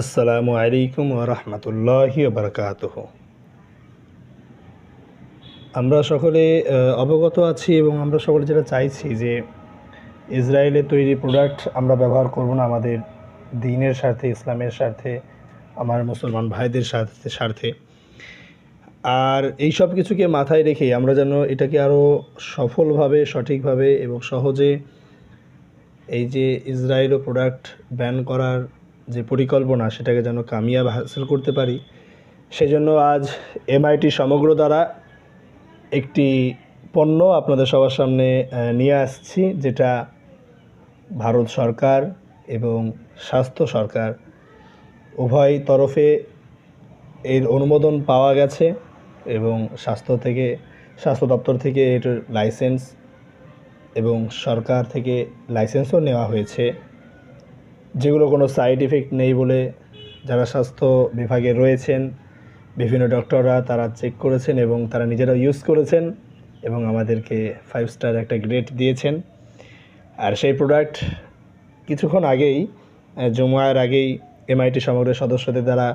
আসসালামু আলাইকুম রহমতুল্লাহি বারকাতুহ। আমরা সকলে অবগত আছি এবং আমরা সকলে যেটা চাইছি যে ইসরায়েলের তৈরি প্রোডাক্ট আমরা ব্যবহার করব না, আমাদের দিনের স্বার্থে, ইসলামের স্বার্থে, আমার মুসলমান ভাইদের স্বার্থে স্বার্থে। আর এই সব কিছুকে মাথায় রেখে আমরা যেন এটাকে আরও সফলভাবে, সঠিকভাবে এবং সহজে এই যে ইসরায়েলও প্রোডাক্ট ব্যান করার যে পরিকল্পনা সেটাকে যেন কামিয়াব হাসিল করতে পারি, সেজন্য আজ এমআইটি সমগ্র দ্বারা একটি পণ্য আপনাদের সবার সামনে নিয়ে আসছি, যেটা ভারত সরকার এবং স্বাস্থ্য সরকার উভয় তরফে এর অনুমোদন পাওয়া গেছে এবং স্বাস্থ্য থেকে, স্বাস্থ্য দপ্তর থেকে এটার লাইসেন্স এবং সরকার থেকে লাইসেন্সও নেওয়া হয়েছে। যেগুলো কোনো সাইড ইফেক্ট নেই বলে যারা স্বাস্থ্য বিভাগে রয়েছেন, বিভিন্ন ডক্টররা তারা চেক করেছেন এবং তারা নিজেরা ইউজ করেছেন এবং আমাদেরকে ফাইভ স্টার একটা গ্রেড দিয়েছেন। আর সেই প্রোডাক্ট কিছুক্ষণ আগেই জুমার আগেই এমআইটি সমগ্রের সদস্যদের দ্বারা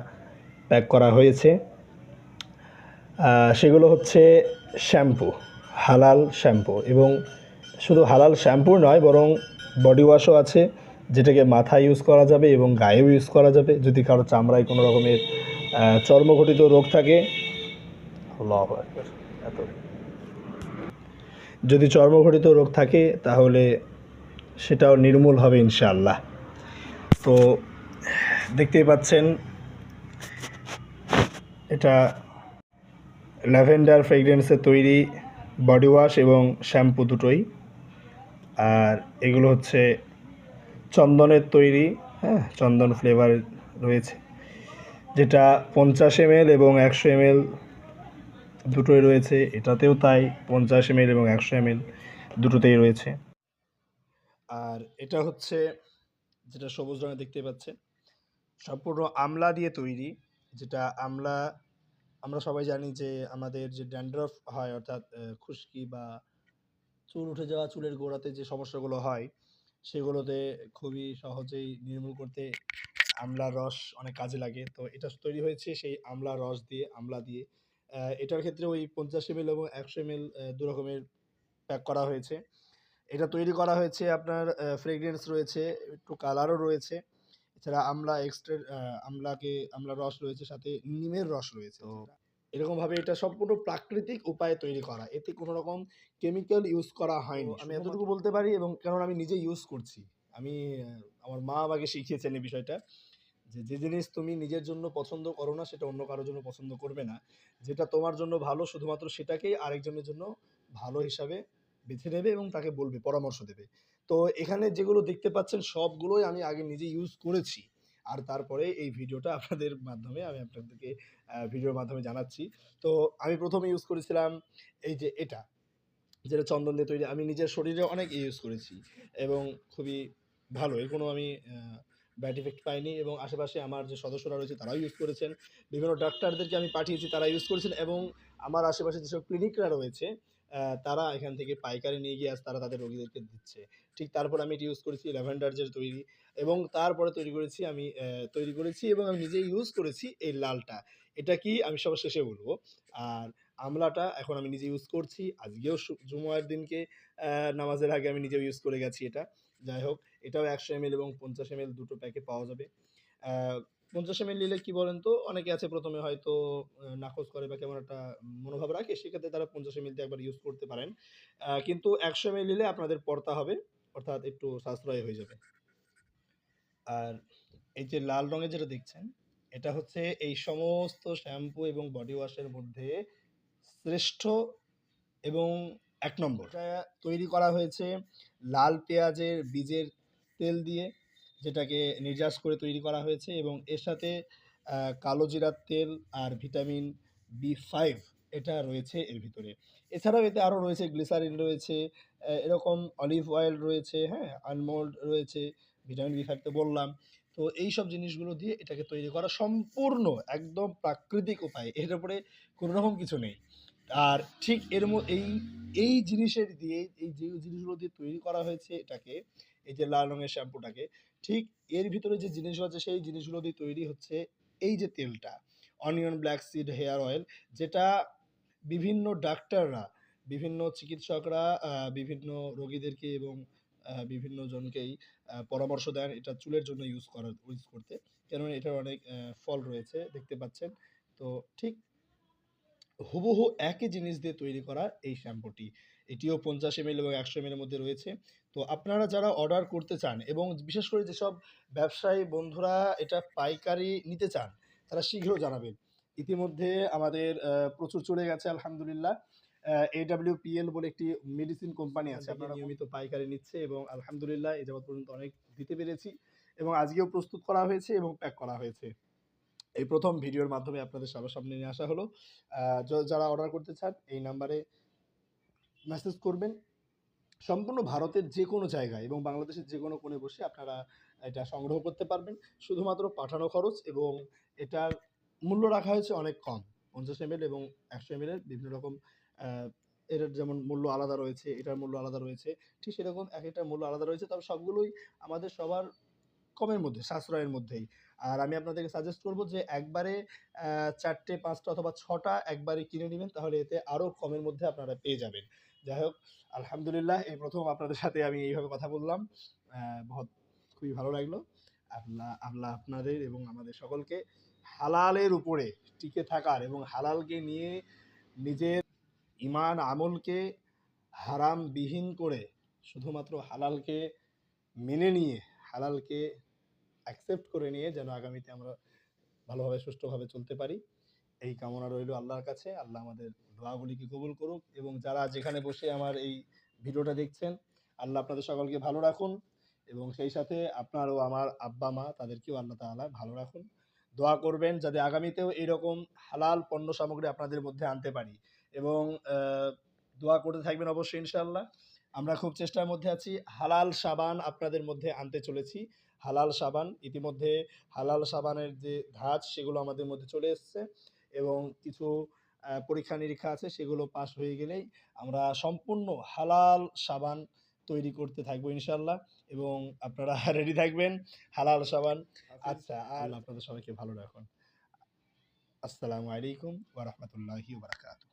প্যাক করা হয়েছে। সেগুলো হচ্ছে শ্যাম্পু হালাল শ্যাম্পু এবং শুধু হালাল শ্যাম্পু নয়, বরং বডি ওয়াশও আছে। যেটাকে মাথায় ইউজ করা যাবে এবং গায়েও ইউজ করা যাবে। যদি কারও চামড়ায় কোনো রকমের চর্মঘটিত রোগ থাকে এত। যদি চর্মঘটিত রোগ থাকে, তাহলে সেটাও নির্মূল হবে ইনশাআল্লাহ। তো, দেখতেই পাচ্ছেন, এটা ল্যাভেন্ডার ফ্রেগরেন্সের তৈরি বডি ওয়াশ এবং শ্যাম্পু দুটোই। আর এগুলো হচ্ছে চন্দনের তৈরি হ্যাঁ চন্দন ফ্লেভার রয়েছে। যেটা পঞ্চাশ এমএল এবং একশো এমএল দুটোই রয়েছে, এটাতেও তাই পঞ্চাশ এমএল এবং একশো এমএল দুটোতেই রয়েছে। আর এটা হচ্ছে, যেটা সবুজ রঙে দেখতে পাচ্ছেন, সম্পূর্ণ আমলা দিয়ে তৈরি, যেটা আমলা, আমরা সবাই জানি যে আমাদের যে ড্যান্ড্রফ হয়, অর্থাৎ খুশকি বা চুল উঠে যাওয়া চুলের গোড়াতে যে সমস্যাগুলো হয় সেগুলোতে খুবই সহজেই নির্মূল করতে আমলার রস অনেক কাজে লাগে। তো এটা তৈরি হয়েছে সেই আমলার রস দিয়ে আমলা দিয়ে। এটার ক্ষেত্রে ওই পঞ্চাশ এমএল এবং একশো এমএল দু রকমের প্যাক করা হয়েছে। এটা তৈরি করা হয়েছে আপনার ফ্রেগরেন্স রয়েছে একটু কালারও রয়েছে। এছাড়া আমলা এক্সট্রা আমলাকে আমলার রস রয়েছে সাথে নিমের রস রয়েছে এরকমভাবে এটা সম্পূর্ণ প্রাকৃতিক উপায়ে তৈরি করা। এতে কোনো রকম কেমিক্যাল ইউজ করা হয়নি। আমি এতটুকু বলতে পারি এবং কারণ আমি নিজে ইউজ করছি। আমি আমার মা আমাকে শিখিয়েছেন এই বিষয়টা যে যে জিনিস তুমি নিজের জন্য পছন্দ করো না সেটা অন্য কারোর জন্য পছন্দ করবে না। যেটা তোমার জন্য ভালো শুধুমাত্র সেটাকেই আরেকজনের জন্য ভালো হিসাবে বেছে নেবে এবং তাকে বলবে পরামর্শ দেবে। তো এখানে যেগুলো দেখতে পাচ্ছেন সবগুলোই আমি আগে নিজে ইউজ করেছি। আর তারপরে এই ভিডিওটা আপনাদের মাধ্যমে আমি আপনাদেরকে ভিডিওর মাধ্যমে জানাচ্ছি। তো আমি প্রথমে ইউজ করেছিলাম এই যে এটা, যেটা চন্দন দিয়ে তৈরি। আমি নিজের শরীরে অনেক ইউজ করেছি এবং খুবই ভালো। এর কোনো আমি ব্যাড ইফেক্ট পাইনি এবং আশেপাশে আমার যে সদস্যরা রয়েছে তারাও ইউজ করেছেন। বিভিন্ন ডাক্তারদেরকে আমি পাঠিয়েছি, তারা ইউজ করেছেন এবং আমার আশেপাশে যেসব ক্লিনিকরা রয়েছে তারা এখান থেকে পাইকারি নিয়ে গিয়ে আজ তারা তাদের রোগীদেরকে দিচ্ছে। ঠিক তারপর আমি এটি ইউজ করেছি ল্যাভেন্ডার যে তৈরি এবং তারপরে তৈরি করেছি আমি তৈরি করেছি এবং আমি নিজে ইউজ করেছি এই লালটা। এটা কি আমি সবার শেষে বলব। আর আমলাটা এখন আমি নিজে ইউজ করছি। আজকেও জুমার দিনকে নামাজের আগে আমি নিজেও ইউজ করে গেছি এটা। যাই হোক, এটাও একশো এমএল এবং পঞ্চাশ এমএল দুটো প্যাকে পাওয়া যাবে। পঞ্চাশ এমএল নিলে কি বলেন তো? অনেকে আছে প্রথমে হয়তো নাকচ করে বা কেমন একটা মনোভাব রাখে, সেক্ষেত্রে তারা পঞ্চাশ এমএল একবার ইউজ করতে পারেন। কিন্তু একশো এমএল নিলে আপনাদের পড়তা হবে, অর্থাৎ একটু সাশ্রয় হয়ে যাবে। আর এই যে লাল রঙের যেটা দেখছেন, এটা হচ্ছে এই সমস্ত শ্যাম্পু এবং বডি ওয়াশের মধ্যে শ্রেষ্ঠ এবং এক নম্বর। তৈরি করা হয়েছে লাল পেঁয়াজের বীজের তেল দিয়ে। যেটাকে নির্যাস করে তৈরি করা হয়েছে এবং এর সাথে কালো জিরার তেল আর ভিটামিন বি ফাইভ এটা রয়েছে এর ভিতরে। এছাড়াও এতে আরও রয়েছে গ্লিসারিন রয়েছে এরকম অলিভ অয়েল রয়েছে হ্যাঁ আনমোল্ড রয়েছে, ভিটামিন বি ফাইভ তো বললাম। তো এই সব জিনিসগুলো দিয়ে এটাকে তৈরি করা সম্পূর্ণ, একদম প্রাকৃতিক উপায়, এর উপরে কোনো রকম কিছু নেই। আর ঠিক এর এই এই জিনিসের দিয়ে, এই যে জিনিসগুলো দিয়ে তৈরি করা হয়েছে এটাকে, এই যে লাল রঙের শ্যাম্পুটাকে ঠিক এর ভিতরে যে জিনিসগুলো আছে, সেই জিনিসগুলো দিয়ে তৈরি হচ্ছে এই যে তেলটা onion black seed hair oil যেটা বিভিন্ন ডাক্তাররা, বিভিন্ন চিকিৎসকরা বিভিন্ন রোগীদেরকে এবং বিভিন্ন জনকেই পরামর্শ দেন এটা চুলের জন্য ইউজ করার ইউজ করতে। কেননা এটার অনেক ফল রয়েছে, দেখতে পাচ্ছেন। তো ঠিক হুবহু একই জিনিস দিয়ে তৈরি করা এই শ্যাম্পুটি এটিও পঞ্চাশ এম এবং একশো এম মধ্যে রয়েছে। তো আপনারা যারা অর্ডার করতে চান এবং বিশেষ করে যেসব ব্যবসায়ী বন্ধুরা এটা পাইকারি নিতে চান তারা শীঘ্র জানাবেন। ইতিমধ্যে আমাদের প্রচুর চলে গেছে আলহামদুলিল্লাহ। এডাব্লিউ পিএল বলে একটি মেডিসিন কোম্পানি আছে। আপনারা নিয়মিত পাইকারি নিচ্ছে এবং আলহামদুলিল্লাহ এই যাবৎ পর্যন্ত অনেক দিতে পেরেছি এবং আজকেও প্রস্তুত করা হয়েছে এবং প্যাক করা হয়েছে। এই প্রথম ভিডিওর মাধ্যমে আপনাদের সবার সামনে নিয়ে আসা হলো। যারা অর্ডার করতে চান এই নাম্বারে মেসেজ করবেন। সম্পূর্ণ ভারতের যে কোনো জায়গায় এবং বাংলাদেশের যে কোনো কোণে বসে আপনারা এটা সংগ্রহ করতে পারবেন। শুধুমাত্র পাঠানো খরচ এবং এটার মূল্য রাখা হয়েছে অনেক কম, পঞ্চাশ এম এবং একশো এম বিভিন্ন রকম এটার যেমন মূল্য আলাদা রয়েছে, এটার মূল্য আলাদা রয়েছে, ঠিক সেরকম এক একটার মূল্য আলাদা রয়েছে, তবে সবগুলোই আমাদের সবার কমের মধ্যে, সাশ্রয়ের মধ্যেই। আর আমি আপনাদেরকে সাজেস্ট করব যে একবারে চারটে, পাঁচটা অথবা ছটা একবারে কিনে নেবেন, তাহলে এতে আরও কমের মধ্যে আপনারা পেয়ে যাবেন। যাই হোক আলহামদুলিল্লাহ, এই প্রথম আপনাদের সাথে আমি এইভাবে কথা বললাম। বহুত, খুবই ভালো লাগল। আল্লাহ আল্লাহ আপনাদের এবং আমাদের সকলকে হালালের উপরে টিকে থাকার এবং হালালকে নিয়ে নিজের ইমান আমলকে হারামবিহীন করে শুধুমাত্র হালালকে মেনে নিয়ে, হালালকে অ্যাকসেপ্ট করে নিয়ে যেন আগামীতে আমরা ভালোভাবে, সুষ্ঠুভাবে চলতে পারি। এই কামনা রইল আল্লাহর কাছে। আল্লাহ আমাদের দোয়াগুলিকে কবুল করুক এবং যারা যেখানে বসে আমার এই ভিডিওটা দেখছেন, আল্লাহ আপনাদের সকলকে ভালো রাখুন এবং সেই সাথে আপনার ও আমার আব্বা, মা তাদেরকেও আল্লাহ তাআলা ভালো রাখুন। দোয়া করবেন যাতে আগামীতেও এইরকম হালাল পণ্য সামগ্রী আপনাদের মধ্যে আনতে পারি এবং দোয়া করতে থাকবেন অবশ্যই ইনশাআল্লাহ। আমরা খুব চেষ্টার মধ্যে আছি, হালাল সাবান আপনাদের মধ্যে আনতে চলেছি। হালাল সাবান, ইতিমধ্যে হালাল সাবানের যে ধাঁচ সেগুলো আমাদের মধ্যে চলে এসছে এবং কিছু পরীক্ষা নিরীক্ষা আছে সেগুলো পাশ হয়ে গেলেই আমরা সম্পূর্ণ হালাল সাবান তৈরি করতে থাকব ইনশাল্লাহ এবং আপনারা রেডি থাকবেন হালাল সাবান। আচ্ছা আর আপনাদের সবাইকে ভালো রাখুন। আসসালামু আলাইকুম ওয়া রাহমাতুল্লাহি ওয়া বারাকাতুহু।